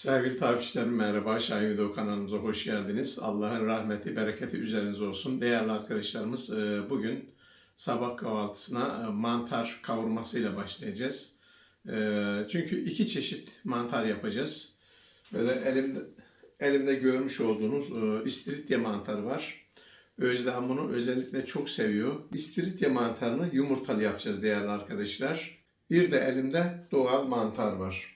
Sevgili takipçilerim merhaba. Şahin Video kanalımıza hoş geldiniz. Allah'ın rahmeti, bereketi üzerinize olsun. Değerli arkadaşlarımız e, bugün sabah kahvaltısına e, mantar kavurmasıyla başlayacağız. E, Çünkü iki çeşit mantar yapacağız. Böyle elimde elimde görmüş olduğunuz istiridye mantarı var. Özlem bunu özellikle çok seviyor. İstiridye mantarını yumurtalı yapacağız değerli arkadaşlar. Bir de elimde doğal mantar var.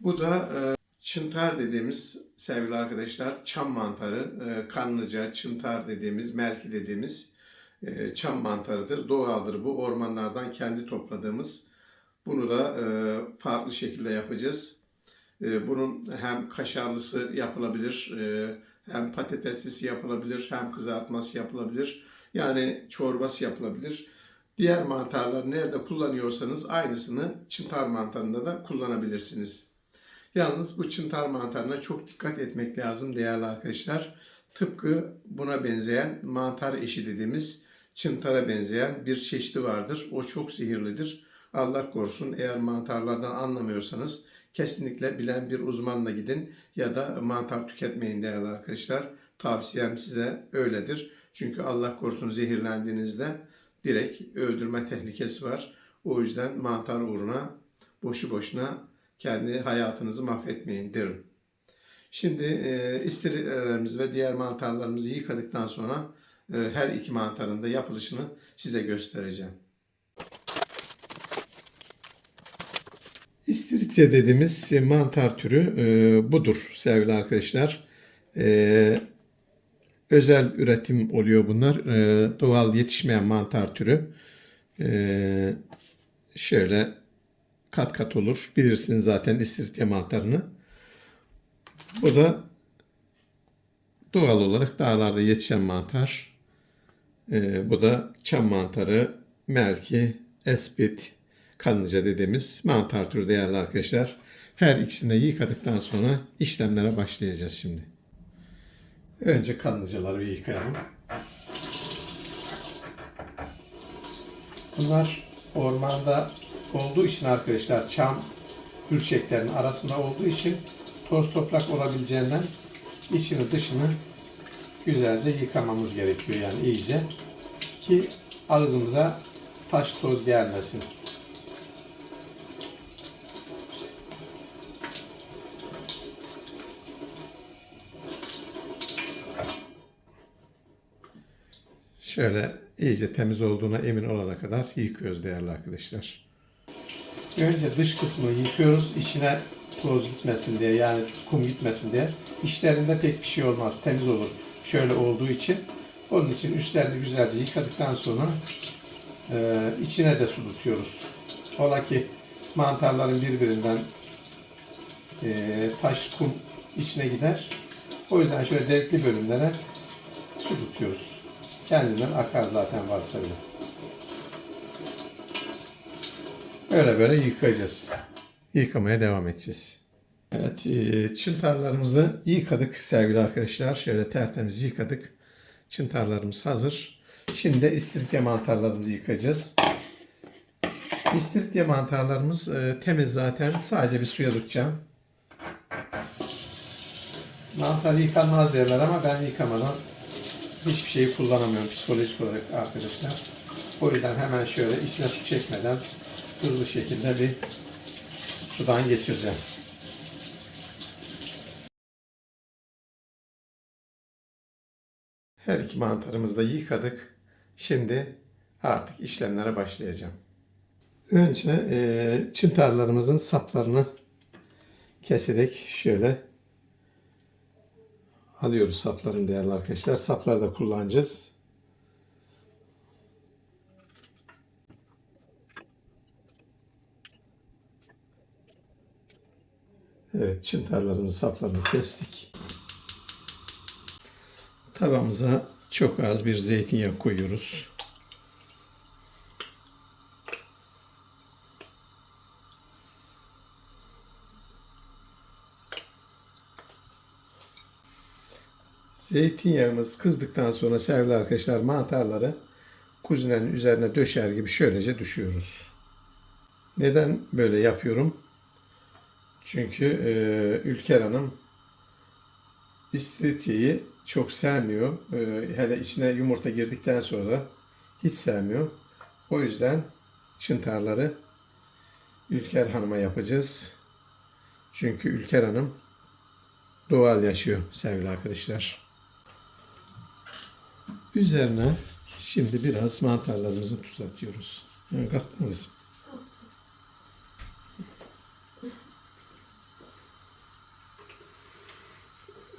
Bu da e, çıntar dediğimiz sevgili arkadaşlar çam mantarı, e, kanlıca, çıntar dediğimiz, melki dediğimiz e, çam mantarıdır. Doğaldır bu. Ormanlardan kendi topladığımız. Bunu da e, farklı şekilde yapacağız. E, bunun hem kaşarlısı yapılabilir, e, hem patateslisi yapılabilir, hem kızartması yapılabilir. Yani çorbası yapılabilir. Diğer mantarları nerede kullanıyorsanız aynısını çıntar mantarında da kullanabilirsiniz. Yalnız bu çıntar mantarına çok dikkat etmek lazım değerli arkadaşlar. Tıpkı buna benzeyen mantar eşi dediğimiz çıntara benzeyen bir çeşidi vardır. O çok sihirlidir. Allah korusun eğer mantarlardan anlamıyorsanız kesinlikle bilen bir uzmanla gidin ya da mantar tüketmeyin değerli arkadaşlar. Tavsiyem size öyledir. Çünkü Allah korusun zehirlendiğinizde direkt öldürme tehlikesi var. O yüzden mantar uğruna boşu boşuna kendi hayatınızı mahvetmeyin derim. Şimdi e, istiridyelerimizi ve diğer mantarlarımızı yıkadıktan sonra e, her iki mantarın da yapılışını size göstereceğim. İstiridye dediğimiz mantar türü e, budur sevgili arkadaşlar. E, özel üretim oluyor bunlar. E, doğal yetişmeyen mantar türü. E, şöyle kat kat olur. Bilirsiniz zaten istiridye mantarını. Bu da doğal olarak dağlarda yetişen mantar. Ee, bu da çam mantarı, melki, espit, kanlıca dediğimiz mantar türü değerli arkadaşlar. Her ikisini de yıkadıktan sonra işlemlere başlayacağız şimdi. Önce kanlıcaları bir yıkayalım. Bunlar ormanda olduğu için arkadaşlar çam ürçeklerinin arasında olduğu için toz toprak olabileceğinden içini dışını güzelce yıkamamız gerekiyor yani iyice ki ağzımıza taş toz gelmesin. Şöyle iyice temiz olduğuna emin olana kadar yıkıyoruz değerli arkadaşlar. Önce dış kısmı yıkıyoruz. içine toz gitmesin diye yani kum gitmesin diye. İçlerinde pek bir şey olmaz. Temiz olur. Şöyle olduğu için. Onun için üstlerini güzelce yıkadıktan sonra e, içine de su tutuyoruz. Ola ki mantarların birbirinden e, taş, kum içine gider. O yüzden şöyle delikli bölümlere su tutuyoruz. Kendinden akar zaten varsa bile. Öyle böyle yıkayacağız. Yıkamaya devam edeceğiz. Evet, e, çıntarlarımızı yıkadık sevgili arkadaşlar. Şöyle tertemiz yıkadık. Çıntarlarımız hazır. Şimdi de istiridye mantarlarımızı yıkayacağız. İstiridye mantarlarımız e, temiz zaten. Sadece bir suya tutacağım. Mantar yıkanmaz derler ama ben yıkamadan hiçbir şeyi kullanamıyorum psikolojik olarak arkadaşlar. O yüzden hemen şöyle içine su çekmeden hızlı şekilde bir sudan geçireceğim. Her iki mantarımızı da yıkadık. Şimdi artık işlemlere başlayacağım. Önce e, çıntarlarımızın saplarını keserek şöyle alıyoruz saplarını değerli arkadaşlar. Sapları da kullanacağız. Evet, çıntarlarımızın saplarını kestik. Tavamıza çok az bir zeytinyağı koyuyoruz. Zeytinyağımız kızdıktan sonra sevgili arkadaşlar mantarları kuzinenin üzerine döşer gibi şöylece düşüyoruz. Neden böyle yapıyorum? Çünkü e, Ülker Hanım istiridyeyi çok sevmiyor. E, hele içine yumurta girdikten sonra hiç sevmiyor. O yüzden çıntarları Ülker Hanım'a yapacağız. Çünkü Ülker Hanım doğal yaşıyor sevgili arkadaşlar. Üzerine şimdi biraz mantarlarımızı tuz atıyoruz. Yani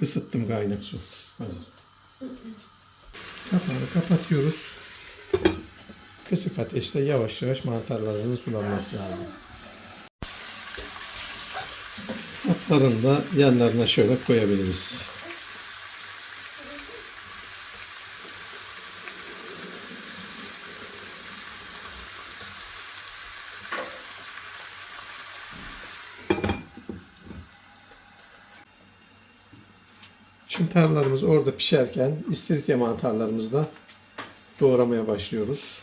Isıttım kaynak su. Hazır. Kapağını kapatıyoruz. Kısık ateşte yavaş yavaş mantarlarımızın sulanması lazım. Saplarını da yanlarına şöyle koyabiliriz. Çıntarlarımız orada pişerken istiridye mantarlarımızı da doğramaya başlıyoruz.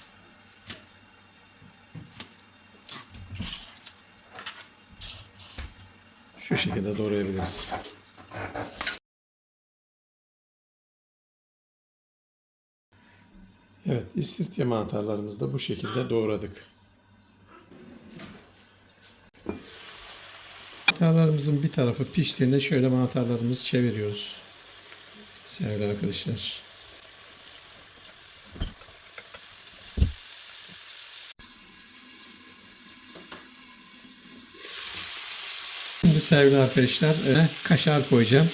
Şu şekilde doğrayabiliriz. Evet, istiridye mantarlarımızı da bu şekilde doğradık. Mantarlarımızın bir tarafı piştiğinde şöyle mantarlarımızı çeviriyoruz. Sevgili arkadaşlar. Şimdi sevgili arkadaşlar e, kaşar koyacağım.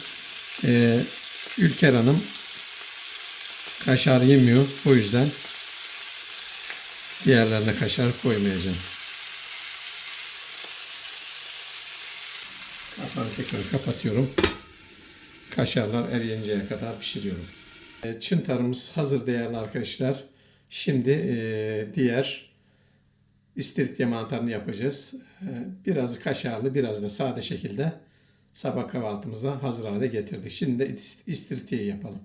E, Ülker Hanım kaşar yemiyor. O yüzden diğerlerine kaşar koymayacağım. Kapağını tekrar kapatıyorum. Kaşarlar eriyinceye kadar pişiriyorum. E, Çıntarımız hazır değerli arkadaşlar. Şimdi e, diğer istiridye mantarını yapacağız. E, Biraz kaşarlı, biraz da sade şekilde sabah kahvaltımıza hazır hale getirdik. Şimdi de is- istiridyeyi yapalım.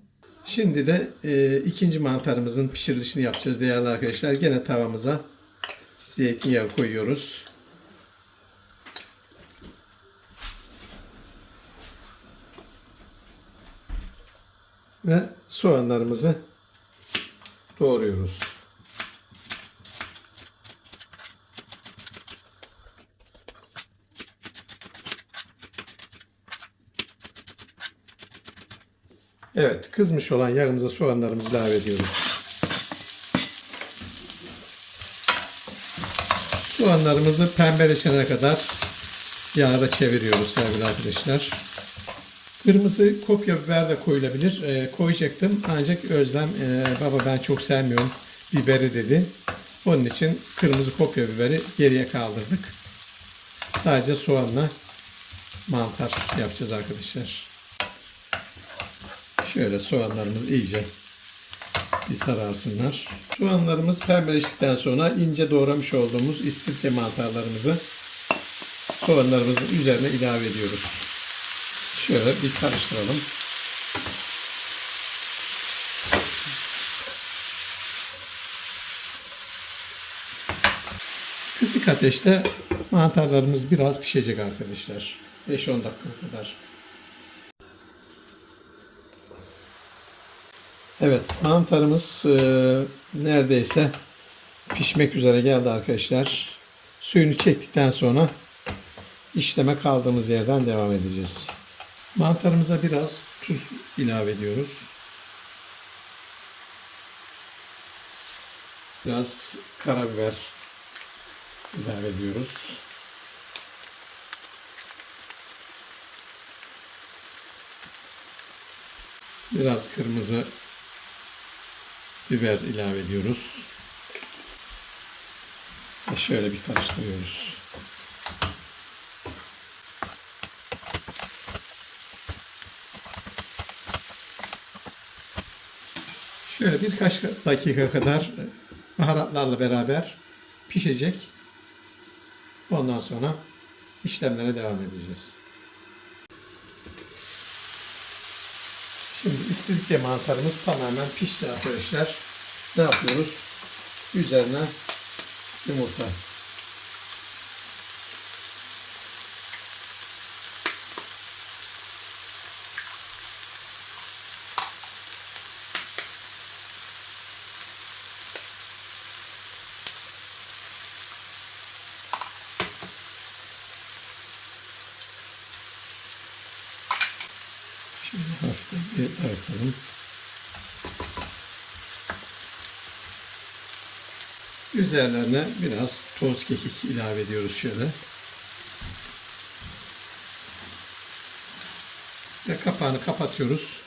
Şimdi de e, ikinci mantarımızın pişirilişini yapacağız değerli arkadaşlar. Gene tavamıza zeytinyağı koyuyoruz. Ve soğanlarımızı doğruyoruz. Evet, kızmış olan yağımıza soğanlarımızı ilave ediyoruz. Soğanlarımızı pembeleşene kadar yağda çeviriyoruz sevgili arkadaşlar. Kırmızı kopya biber de koyulabilir. Ee, koyacaktım ancak Özlem e, baba ben çok sevmiyorum biberi dedi. Onun için kırmızı kopya biberi geriye kaldırdık. Sadece soğanla mantar yapacağız arkadaşlar. Şöyle soğanlarımız iyice bir sararsınlar. Soğanlarımız pembeleştikten sonra ince doğramış olduğumuz istiridye mantarlarımızı soğanlarımızın üzerine ilave ediyoruz. Şöyle bir karıştıralım. Kısık ateşte mantarlarımız biraz pişecek arkadaşlar. 5-10 dakika kadar. Evet, mantarımız e, neredeyse pişmek üzere geldi arkadaşlar. Suyunu çektikten sonra işleme kaldığımız yerden devam edeceğiz. Mantarımıza biraz tuz ilave ediyoruz. Biraz karabiber ilave ediyoruz. Biraz kırmızı biber ilave ediyoruz. Ve şöyle bir karıştırıyoruz. Şöyle birkaç dakika kadar baharatlarla beraber pişecek. Ondan sonra işlemlere devam edeceğiz. Şimdi istiridye mantarımız tamamen pişti arkadaşlar. Ne yapıyoruz? Üzerine yumurta. Hafif bir dağıtalım. Üzerlerine biraz toz kekik ilave ediyoruz şöyle. Ve kapağını kapatıyoruz.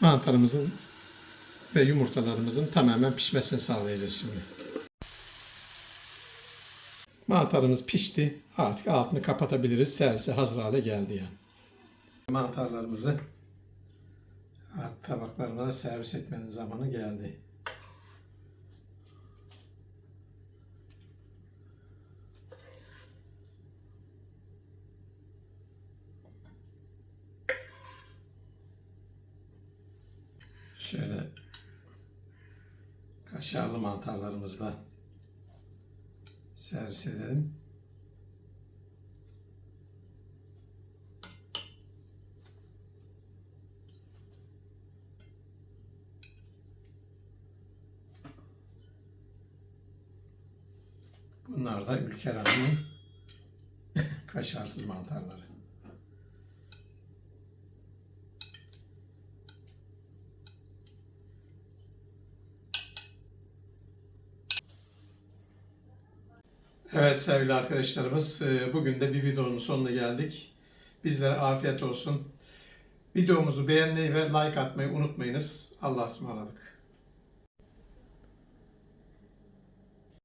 Mantarımızın ve yumurtalarımızın tamamen pişmesini sağlayacağız şimdi. Mantarımız pişti. Artık altını kapatabiliriz. Servise hazır hale geldi yani. Mantarlarımızı artık tabaklarına servis etmenin zamanı geldi. Şöyle kaşarlı mantarlarımızla servis edelim. Bunlar da Ülker Hanım'ın kaşarsız mantarları. Evet sevgili arkadaşlarımız, e, bugün de bir videonun sonuna geldik. Bizlere afiyet olsun. Videomuzu beğenmeyi ve like atmayı unutmayınız. Allah'a ısmarladık.